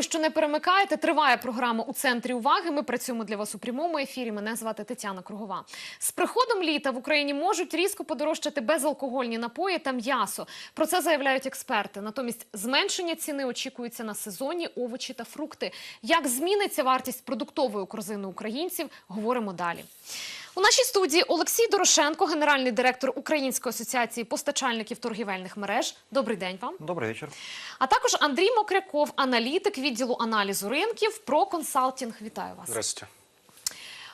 Що не перемикаєте. Триває програма у центрі уваги. Ми працюємо для вас у прямому ефірі. Мене звати Тетяна Кругова. З приходом літа в Україні можуть різко подорожчати безалкогольні напої та м'ясо. Про це заявляють експерти. Натомість зменшення ціни очікується на сезонні овочі та фрукти. Як зміниться вартість продуктової корзини українців? Говоримо далі. У нашій студії Олексій Дорошенко, генеральний директор Української асоціації постачальників торгівельних мереж. Добрий день вам. Добрый вечер. А також Андрій Мокряков, аналітик відділу аналізу ринків про консалтинг. Вітаю вас. Здравствуйте.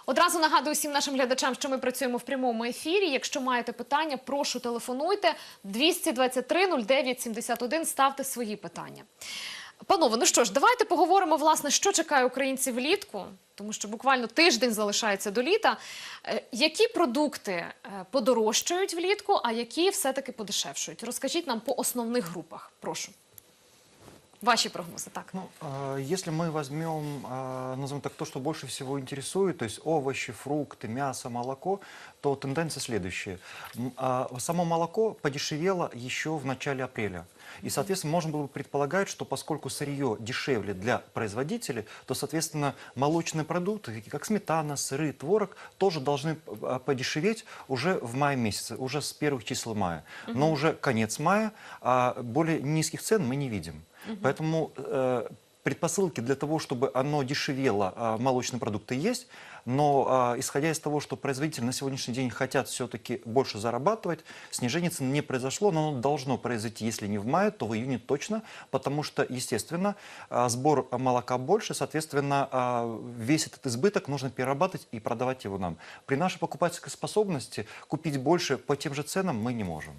Одразу нагадую всім нашим глядачам, що ми працюємо в прямому ефірі. Якщо маєте питання, прошу телефонуйте 223 09 71, ставте свої питання. Панове, ну що ж, давайте поговоримо, власне, що чекає українців влітку, тому що буквально тиждень залишається до літа. Е, Які продукти е, подорожчають влітку, а які все-таки подешевшують? Розкажіть нам по основних групах. Прошу. Ваші прогнози, так. Ну, э, если мы возьмем, э, назовем так, то, что больше всего интересует, то есть овощи, фрукты, мясо, молоко, то тенденция следующая. А, Само молоко подешевело еще в начале апреля. И, соответственно, можно было бы предполагать, что поскольку сырье дешевле для производителей, то, соответственно, молочные продукты, такие как сметана, сыры, творог, тоже должны э, подешеветь уже в мае месяце, уже с первых чисел мая. Но уже конец мая, а более низких цен мы не видим. Поэтому э, предпосылки для того, чтобы оно дешевело, а, молочные продукты есть, но а, исходя из того, что производители на сегодняшний день хотят все-таки больше зарабатывать, снижение цен не произошло, но оно должно произойти, если не в мае, то в июне точно, потому что, естественно, а, сбор молока больше, соответственно, весь этот избыток нужно перерабатывать и продавать его нам. При нашей покупательской способности купить больше по тем же ценам мы не можем.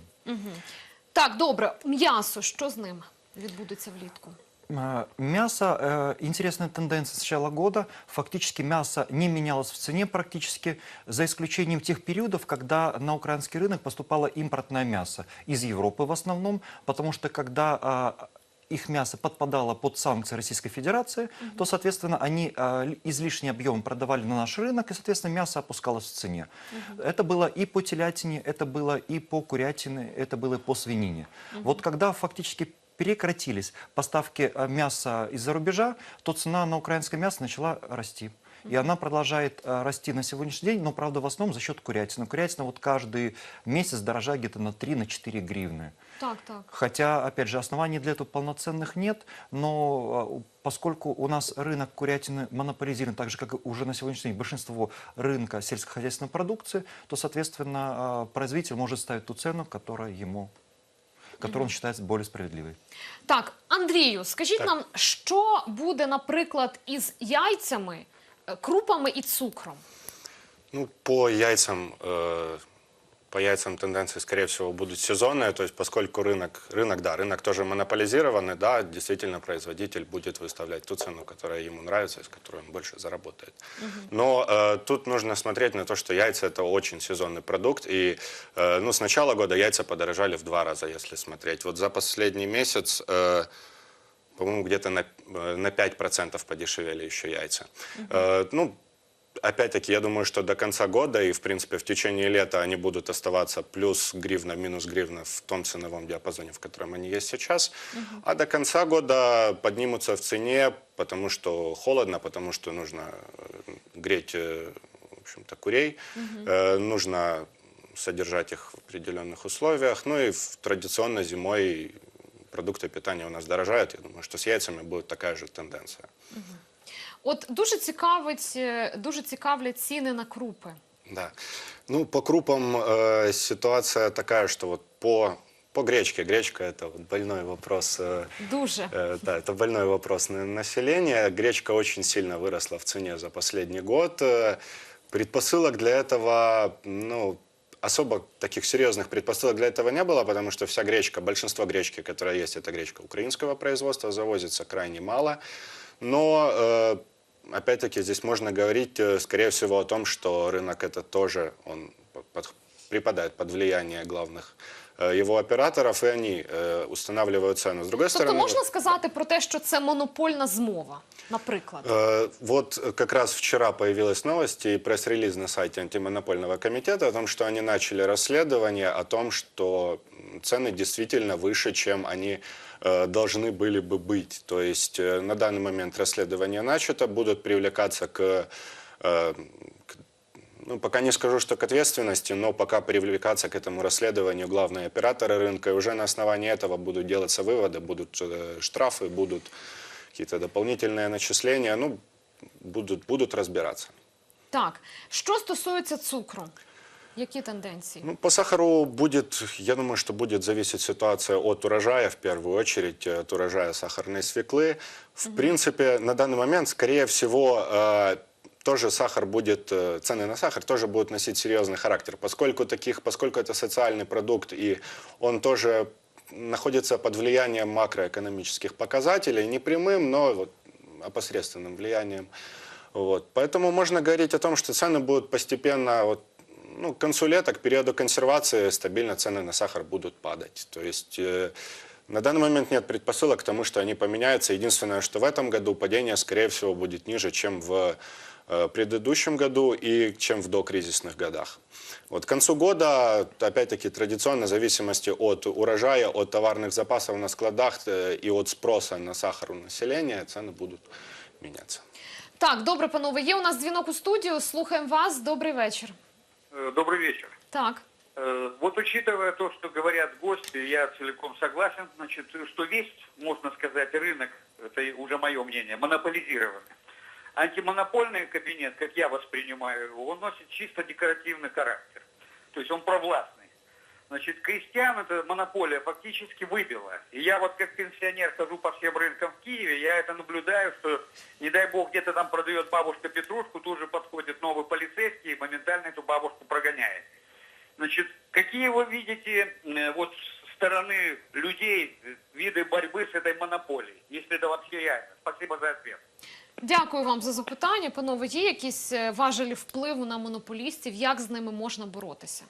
Так, добре, м'ясо, що з ним відбудеться влітку? Э, Мясо, э, интересная тенденция с начала года. Фактически мясо не менялось в цене практически, за исключением тех периодов, когда на украинский рынок поступало импортное мясо из Европы в основном, потому что когда их мясо подпадало под санкции Российской Федерации, то, соответственно, они л- излишний объем продавали на наш рынок, и, соответственно, мясо опускалось в цене. Это было и по телятине, это было и по курятине, это было и по свинине. Вот когда фактически прекратились поставки э, мяса из-за рубежа, то цена на украинское мясо начала расти. И она продолжает э, расти на сегодняшний день, но, правда, в основном за счет курятины. Курятина вот каждый месяц дорожает где-то на 3-4 гривны. Так, так. Хотя, опять же, оснований для этого полноценных нет, но э, поскольку у нас рынок курятины монополизирован, так же, как и уже на сегодняшний день большинство рынка сельскохозяйственной продукции, то, соответственно, э, производитель может ставить ту цену, которая ему, которую он считает более справедливой. Так, Андрію, скажіть Так. нам, що буде, наприклад, із яйцями, е, крупами і цукром? Ну, по яйцам, э, по яйцам тенденции, скорее всего, будут сезонные, то есть поскольку рынок, рынок, да, рынок тоже монополизированный, да, действительно производитель будет выставлять ту цену, которая ему нравится, с которой он больше заработает. Но э, тут нужно смотреть на то, что яйца это очень сезонный продукт, и э, ну, с начала года яйца подорожали в два раза, если смотреть. Вот за последний месяц э, по-моему, где-то на, э, на 5% подешевели еще яйца. Э, ну, опять-таки, я думаю, что до конца года и, в принципе, в течение лета они будут оставаться плюс гривна, минус гривна в том ценовом диапазоне, в котором они есть сейчас. А до конца года поднимутся в цене, потому что холодно, потому что нужно э, греть, э, в общем-то, курей, Э, нужно содержать их в определенных условиях. Ну и традиционно зимой продукты питания у нас дорожают. Я думаю, что с яйцами будет такая же тенденция. От дуже цікавить, е, дуже цікавлять ціни на крупи. Да. Ну, по крупам э, ситуация такая, что вот по, по гречке, гречка это вот больной вопрос. э, Дуже. Э, Да, это больной вопрос на населения. Гречка очень сильно выросла в цене за последний год. Э, Предпосылок для этого, ну, особо таких серьезных предпосылок для этого не было, потому что вся гречка, большинство гречки, которая есть, это гречка украинского производства, завозится крайне мало. Но, э, опять-таки, здесь можно говорить, э, скорее всего, о том, что рынок это тоже, он под- припадает под влияние главных э, его операторов, и они э, устанавливают цену. С другой Тобто стороны, можна сказати про те, що це монопольна змова, наприклад. Э, Вот э, как раз вчера появилась новость и пресс-релиз на сайте антимонопольного комитета о том, что они начали расследование о том, что цены действительно выше, чем они э, должны были бы быть. То есть э, на данный момент расследование начато, будут привлекаться к, э, к ну, пока не скажу, что к ответственности, но пока привлекаться к этому расследованию главные операторы рынка, и уже на основании этого будут делаться выводы, будут э, штрафы, будут какие-то дополнительные начисления, ну, будут, будут разбираться. Так, що стосується цукру, які тенденції? Ну, по сахару будет, я думаю, что будет зависеть ситуация от урожая в первую очередь, от урожая сахарной свеклы. В принципе, на данный момент, скорее всего, э, тоже сахар будет, э, цены на сахар тоже будут носить серьезный характер, поскольку таких, поскольку это социальный продукт и он тоже находится под влиянием макроэкономических показателей, не прямым, но вот опосредственным влиянием. Вот. Поэтому можно говорить о том, что цены будут постепенно, вот, ну, к концу лета, к периоду консервации, стабильно цены на сахар будут падать. То есть э, на данный момент нет предпосылок к тому, что они поменяются. Единственное, что в этом году падение, скорее всего, будет ниже, чем в э, предыдущем году и чем в докризисных годах. Вот к концу года, опять-таки, традиционно, в зависимости от урожая, от товарных запасов на складах э, и от спроса на сахар у населения, цены будут меняться. Так, добре, панове. Є у нас дзвінок у студію. Слухаємо вас. Добрий вечір. Э, Добрый вечер. Так. Э, Вот учитывая то, что говорят гости, я целиком согласен, значит, что весь, можно сказать, рынок, это уже мое мнение, монополизированный. Антимонопольный кабинет, как я воспринимаю его, он носит чисто декоративный характер. То есть он провластный. Значит, крестьян эта монополия фактически выбила. И я вот как пенсионер хожу по всем рынкам в Киеве, я это наблюдаю, что, не дай бог, где-то там продает бабушка петрушку, тут же подходит новый полицейский и моментально эту бабушку прогоняет. Значит, какие вы видите э, вот с стороны людей э, виды борьбы с этой монополией, если это вообще реально? Спасибо за ответ. Дякую вам за запитання. Панове, є якісь е, важелі впливу на монополістів? Як з ними можна боротися?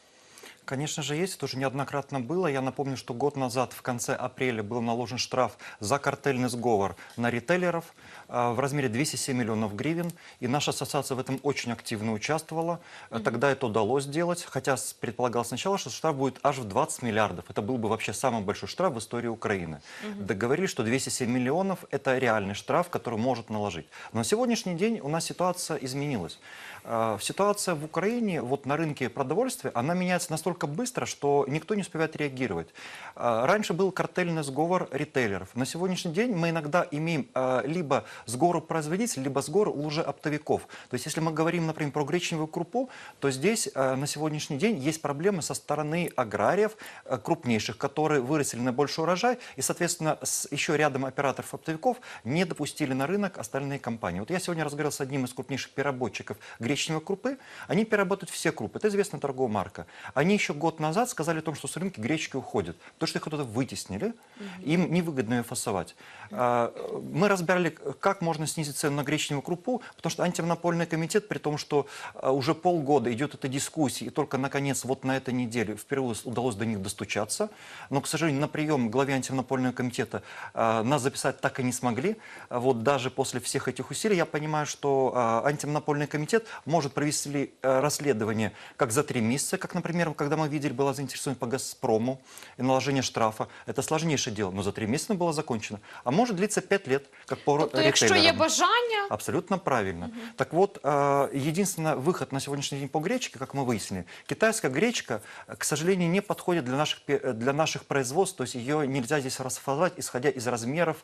Конечно же, есть. Это уже неоднократно было. Я напомню, что год назад, в конце апреля, был наложен штраф за картельный сговор на ритейлеров э, в размере 207 миллионов гривен. И наша ассоциация в этом очень активно участвовала. Э, Тогда это удалось сделать, хотя предполагалось сначала, что штраф будет аж в 20 миллиардов. Это был бы вообще самый большой штраф в истории Украины. Договорились, что 207 миллионов – это реальный штраф, который может наложить. Но на сегодняшний день у нас ситуация изменилась. Э, Ситуация в Украине, вот на рынке продовольствия, она меняется настолько быстро, что никто не успевает реагировать. Э, Раньше был картельный сговор ритейлеров. На сегодняшний день мы иногда имеем э, либо сговор производителей, либо сговор лжеоптовиков. То есть если мы говорим, например, про гречневую крупу, то здесь э, на сегодняшний день есть проблемы со стороны аграриев крупнейших, которые вырастили на большой урожай, и, соответственно, с еще рядом операторов оптовиков не допустили на рынок остальные компании. Вот я сегодня разговаривал с одним из крупнейших переработчиков гречневой крупы. Они переработают все крупы. Это известная торговая марка. Они еще год назад сказали о том, что с рынка гречки уходят. Потому что их кто-то вытеснили, им невыгодно ее фасовать. А, Мы разбирали, как можно снизить цену на гречневую крупу, потому что антимонопольный комитет, при том, что а, уже полгода идет эта дискуссия, и только, наконец, вот на этой неделе впервые удалось до них достучаться. Но, к сожалению, на прием главе антимонопольного комитета а, нас записать так и не смогли. Вот даже после всех этих усилий я понимаю, что антимонопольный комитет может провести а, расследование как за три месяца, как, например, когда мы видели, была заинтересована по «Газпрому» и наложение штрафа. Это сложнейшее дело, но за три месяца было закончено. А может длиться пять лет, как по Тобто, якщо є ритейлерам. бажання, Абсолютно правильно. Так вот, э, единственный выход на сегодняшний день по гречке, как мы выяснили, китайская гречка, э, к сожалению, не подходит для наших, пе- э, для наших производств, то есть ее нельзя здесь расфасовать, исходя из размеров,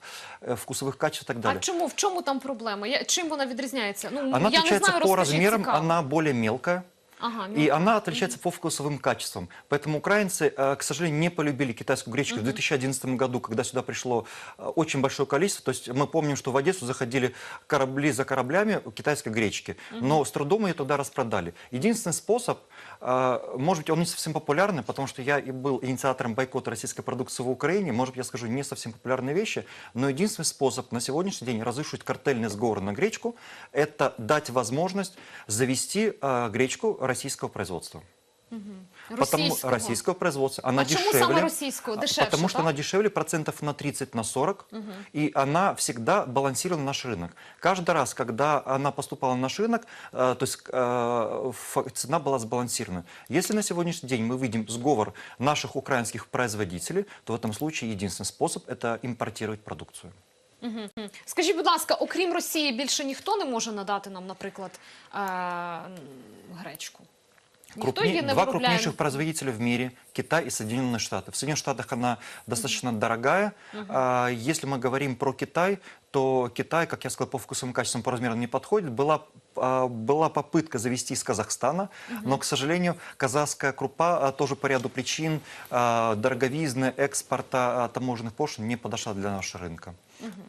э, вкусовых качеств и так а далее. чому в чому там проблема? Я- Чим вона відрізняється? Ну Она я не отличается знаю, по розкажіть, размерам, цікаво. она более мелкая. Ага, И она отличается по вкусовым качествам. Поэтому украинцы, э, к сожалению, не полюбили китайскую гречку в 2011 году, когда сюда пришло э, очень большое количество. То есть мы помним, что в Одессу заходили корабли за кораблями китайской гречки, но с трудом ее туда распродали. Единственный способ, э, может быть, он не совсем популярный, потому что я и был инициатором бойкота российской продукции в Украине, может быть, я скажу не совсем популярные вещи, но единственный способ на сегодняшний день разрушить картельный сговор на гречку – это дать возможность завести гречку российского производства. Потому, Российского. российского производства. Она А дешевле. самое российского? Дешевше, Потому что да? она дешевле процентов на 30, на 40. И она всегда балансировала наш рынок. Каждый раз, когда она поступала на наш рынок, э, то есть э, цена была сбалансирована. Если на сегодняшний день мы видим сговор наших украинских производителей, то в этом случае единственный способ – это импортировать продукцию. Скажіть, будь ласка, окрім Росії, більше ніхто не може надати нам, наприклад, е- гречку? Ніхто Крупне- її не Два виробляє? крупнейших производителя в мире – Китай и Соединенные Штаты. В Соединенных Штатах она достаточно дорогая. А если мы говорим про Китай, то Китай, как я сказал, по вкусовым качествам, по размерам не подходит. Была, а, была попытка завести из Казахстана, но, к сожалению, казахская крупа а, тоже по ряду причин а, дороговизны, экспорта, а, таможенных пошлин не подошла для нашего рынка.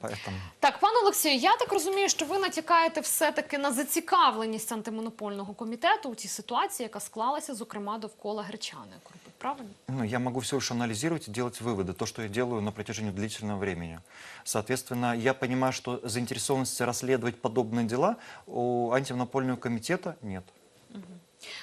Поэтому... Так, пане Олексію, я так розумію, що ви натякаєте все-таки на зацікавленість антимонопольного комітету у цій ситуації, яка склалася, зокрема, довкола гречаної крупи. Правильно? Ну, я могу всего лишь анализировать и делать выводы, то, что я делаю на протяжении длительного времени. Соответственно, я понимаю, что заинтересованности расследовать подобные дела у антимонопольного комитета нет.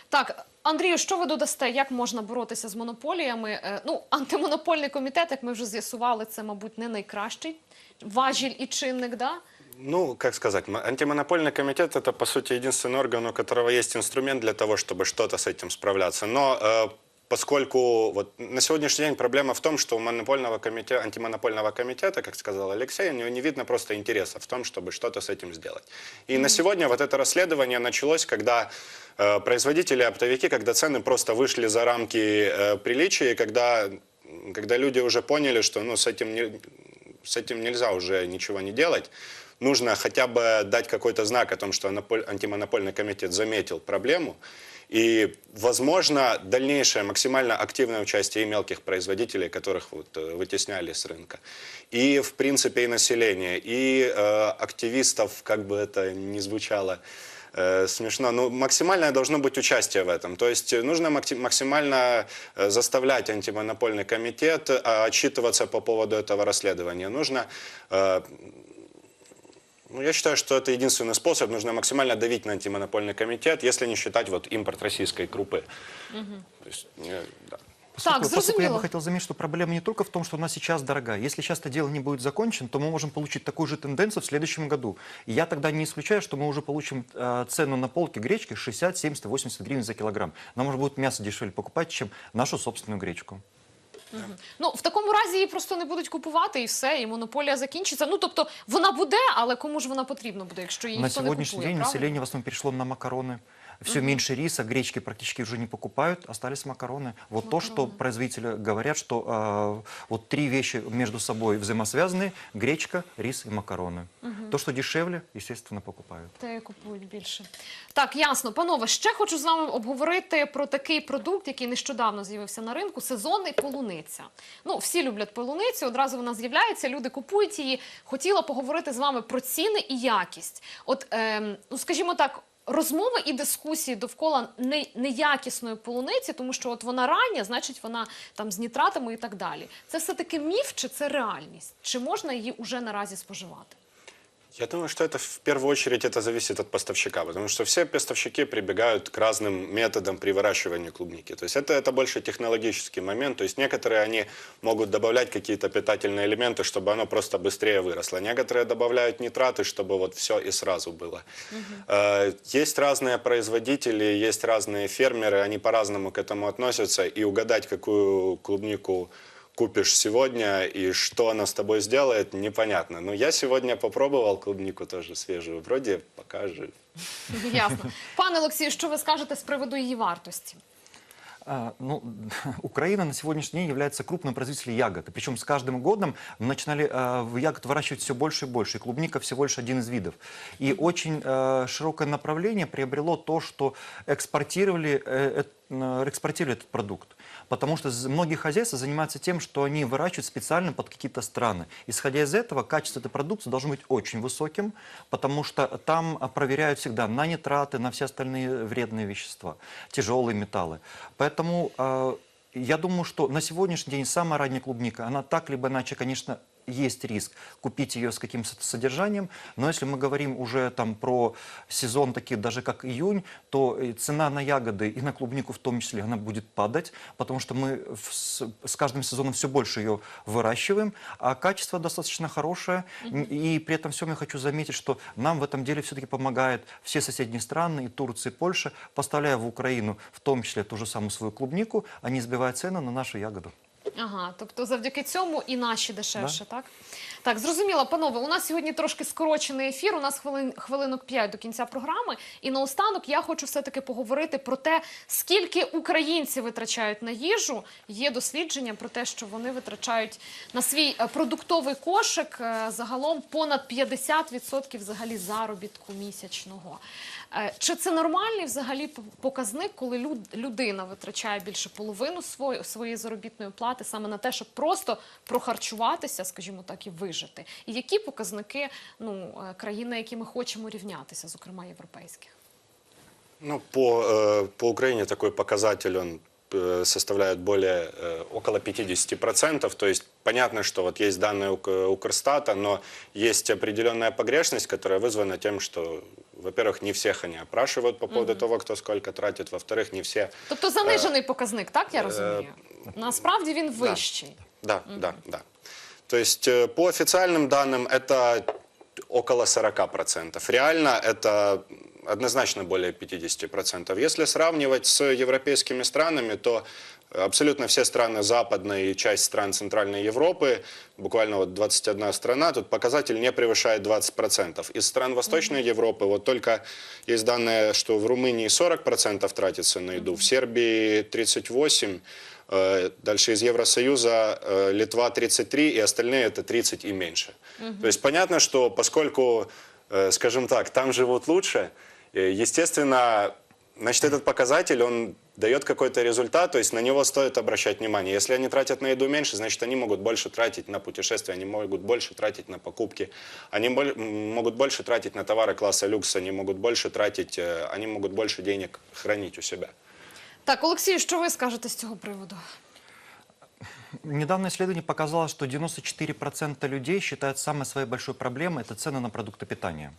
Так, Андрію, що ви додасте? Як можна боротися з монополіями? Е, Ну, антимонопольний комітет, як ми вже з'ясували, це, мабуть, не найкращий важіль і чинник, да? Ну, как сказать, м- антимонопольный комитет это, по сути, единственный орган, у которого есть инструмент для того, чтобы что-то с этим справляться. Но э, поскольку вот на сегодняшний день проблема в том, что у монопольного комитета, антимонопольного комитета, как сказал Алексей, у него не видно просто интереса в том, чтобы что-то с этим сделать. И на сегодня вот это расследование началось, когда э, производители, оптовики, когда цены просто вышли за рамки э, приличия, когда, когда люди уже поняли, что ну, с этим не, с этим нельзя уже ничего не делать. Нужно хотя бы дать какой-то знак о том, что антимонопольный комитет заметил проблему. И, возможно, дальнейшее максимально активное участие и мелких производителей, которых вот, э, вытесняли с рынка, и, в принципе, и населения, и э, активистов, как бы это ни звучало, э, смешно. Но максимальное должно быть участие в этом. То есть э, нужно максимально э, заставлять антимонопольный комитет отчитываться по поводу этого расследования. Нужно э, ну, я считаю, что это единственный способ. Нужно максимально давить на антимонопольный комитет, если не считать вот импорт российской крупы. То есть, э, да. Поскольку, Так, поскольку я бы хотел заметить, что проблема не только в том, что она сейчас дорогая. Если сейчас это дело не будет закончено, то мы можем получить такую же тенденцию в следующем году. И я тогда не исключаю, что мы уже получим э, цену на полке гречки 60, 70, 80 гривен за килограмм. Нам уже будет мясо дешевле покупать, чем нашу собственную гречку. Ну, в такому разі її просто не будуть купувати і все, і монополія закінчиться. Ну, тобто, вона буде, але кому ж вона потрібна буде, якщо її на ніхто не сегодняшний купує, день правильно? население в основном перешло на макароны. Все меньше риса, гречки практически уже не покупают, остались макароны. Вот то, что производители говорят, что э, вот три вещи между собой взаимосвязаны: гречка, рис и макароны. То, что дешевле, естественно, покупают. Те і купують більше. Так, ясно. Панове, ще хочу з вами обговорити про такий продукт, який нещодавно з'явився на ринку сезонний полуниця. Ну, всі люблять полуницю, одразу вона з'являється, люди купують її. Хотіла поговорити з вами про ціни і якість. От, ем, ну, скажімо так. Розмови і дискусії довкола не- неякісної полуниці, тому що от вона рання, значить вона там з нітратами і так далі. Це все-таки міф чи це реальність? Чи можна її уже наразі споживати? Я думаю, что это в первую очередь это зависит от поставщика, потому что все поставщики прибегают к разным методам при выращивании клубники. То есть это, это больше технологический момент. То есть некоторые они могут добавлять какие-то питательные элементы, чтобы оно просто быстрее выросло. Некоторые добавляют нитраты, чтобы вот все и сразу было. Э, Есть разные производители, есть разные фермеры, они по-разному к этому относятся. И угадать, какую клубнику купишь сегодня и что она с тобой сделает, непонятно. Но я сегодня попробовал клубнику тоже свежую. Вроде пока жив. Ясно. Пане Олексію, що ви скажете з приводу її вартості? А, ну, Украина на сегодняшний день является крупным производителем ягод. И причем с каждым годом мы начинали а, в ягод выращивать все больше и больше. И клубника всего лишь один из видов. И очень а, широкое направление приобрело то, что экспортировали, э, э, экспортировали этот продукт. Потому что многие хозяйства занимаются тем, что они выращивают специально под какие-то страны. Исходя из этого, качество этой продукции должно быть очень высоким, потому что там а, проверяют всегда на нитраты, на все остальные вредные вещества, тяжелые металлы. Поэтому э, я думаю, что на сегодняшний день самая ранняя клубника, она так либо иначе, конечно, есть риск купить ее с каким-то содержанием, но если мы говорим уже там про сезон такие даже как июнь, то э, цена на ягоды и на клубнику в том числе она будет падать, потому что мы с, с каждым сезоном все больше ее выращиваем, а качество достаточно хорошее. И при этом всем я хочу заметить, что нам в этом деле все-таки помогают все соседние страны, и Турция, и Польша, поставляя в Украину в том числе ту же самую свою клубнику, они сбивают цену на нашу ягоду. Ага, тобто завдяки цьому і наші дешевше, так? Так, зрозуміло, панове, у нас сьогодні трошки скорочений ефір, у нас хвилин, хвилинок 5 до кінця програми. І наостанок я хочу все-таки поговорити про те, скільки українці витрачають на їжу. Є дослідження про те, що вони витрачають на свій е, продуктовий кошик е, загалом понад 50% взагалі заробітку місячного. Е, Чи це нормальний взагалі показник, коли люд- людина витрачає більше половину своєї заробітної плати саме на те, щоб просто прохарчуватися, скажімо так, і вижити? І які показники ну, е, країн, на які ми хочемо рівнятися, зокрема європейських? Ну, по, э, по Украине такой показатель, он э, составляет более, э, около 50%. То есть понятно, что вот есть данные Ук- Укрстата, но есть определенная погрешность, которая вызвана тем, что, во-первых, не всех они опрашивают по поводу того, кто сколько тратит, во-вторых, не все Тобто занижений показник, так я розумію? Насправді він вищий. Да, да, да. То есть э, по официальным данным это около 40%. Реально это однозначно более 50%. Если сравнивать с европейскими странами, то абсолютно все страны Западной и часть стран Центральной Европы, буквально вот 21 страна, тут показатель не превышает 20%. Из стран Восточной Европы вот только есть данные, что в Румынии 40% тратится на еду, в Сербии 38%, Э, Дальше из Евросоюза э, Литва 33, и остальные это 30 и меньше. То есть понятно, что поскольку, э, скажем так, там живут лучше, э, естественно, значит, этот показатель, он дает какой-то результат, то есть на него стоит обращать внимание. Если они тратят на еду меньше, значит, они могут больше тратить на путешествия, они могут больше тратить на покупки, они могут больше тратить на товары класса люкс, они могут больше тратить, э, они могут больше денег хранить у себя. Так, Олексій, що ви скажете з цього приводу? Недавнее исследование показало, что 94% людей считают самой своей большой проблемой это цены на продукты питания.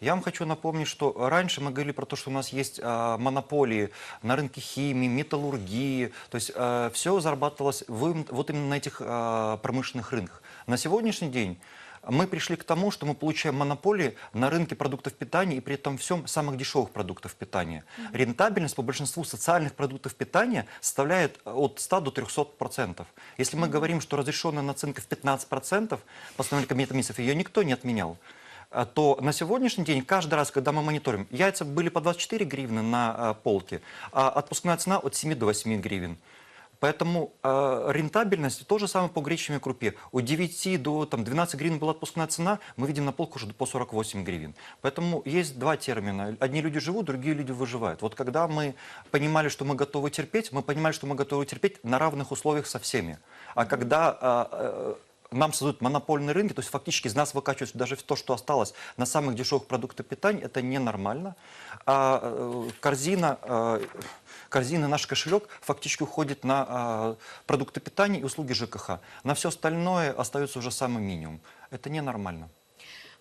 Я вам хочу напомнить, что раньше мы говорили про то, что у нас есть а, монополии на рынке химии, металлургии, то есть все зарабатывалось в им- вот именно на этих а, промышленных рынках. На сегодняшний день мы пришли к тому, что мы получаем монополии на рынке продуктов питания и при этом всем самых дешевых продуктов питания. Рентабельность по большинству социальных продуктов питания составляет от 100 до 300 процентов. Если мы говорим, что разрешенная наценка в 15 процентов, постановление Кабинета министров, ее никто не отменял а, то на сегодняшний день, каждый раз, когда мы мониторим, яйца были по 24 гривны на а, полке, а отпускная цена от 7 до 8 гривен. Поэтому э, рентабельность то же самое по гречневой крупе. От 9 до там, 12 гривен была отпускная цена, мы видим на полку уже по 48 гривен. Поэтому есть два термина. Одни люди живут, другие люди выживают. Вот когда мы понимали, что мы готовы терпеть, мы понимали, что мы готовы терпеть на равных условиях со всеми. А когда э, э, нам создают монопольные рынки, то есть фактически из нас выкачивают даже то, что осталось на самых дешевых продуктах питания, это ненормально. А э, корзина, э, корзина, наш кошелек фактически уходит на э, продукты питания и услуги ЖКХ. На все остальное остается уже самый минимум. Это ненормально.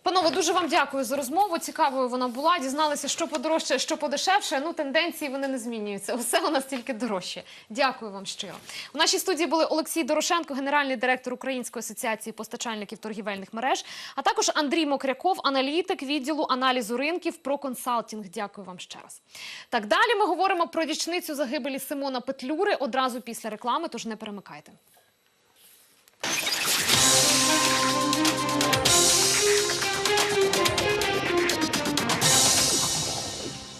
Панове, дуже вам дякую за розмову. Цікавою вона була. Дізналися, що подорожче, що подешевше. Ну, тенденції вони не змінюються. Усе у нас тільки дорожче. Дякую вам щиро. У нашій студії були Олексій Дорошенко, генеральний директор Української асоціації постачальників торгівельних мереж, а також Андрій Мокряков, аналітик відділу аналізу ринків про консалтинг. Дякую вам ще раз. Так далі ми говоримо про річницю загибелі Симона Петлюри одразу після реклами. Тож не перемикайте.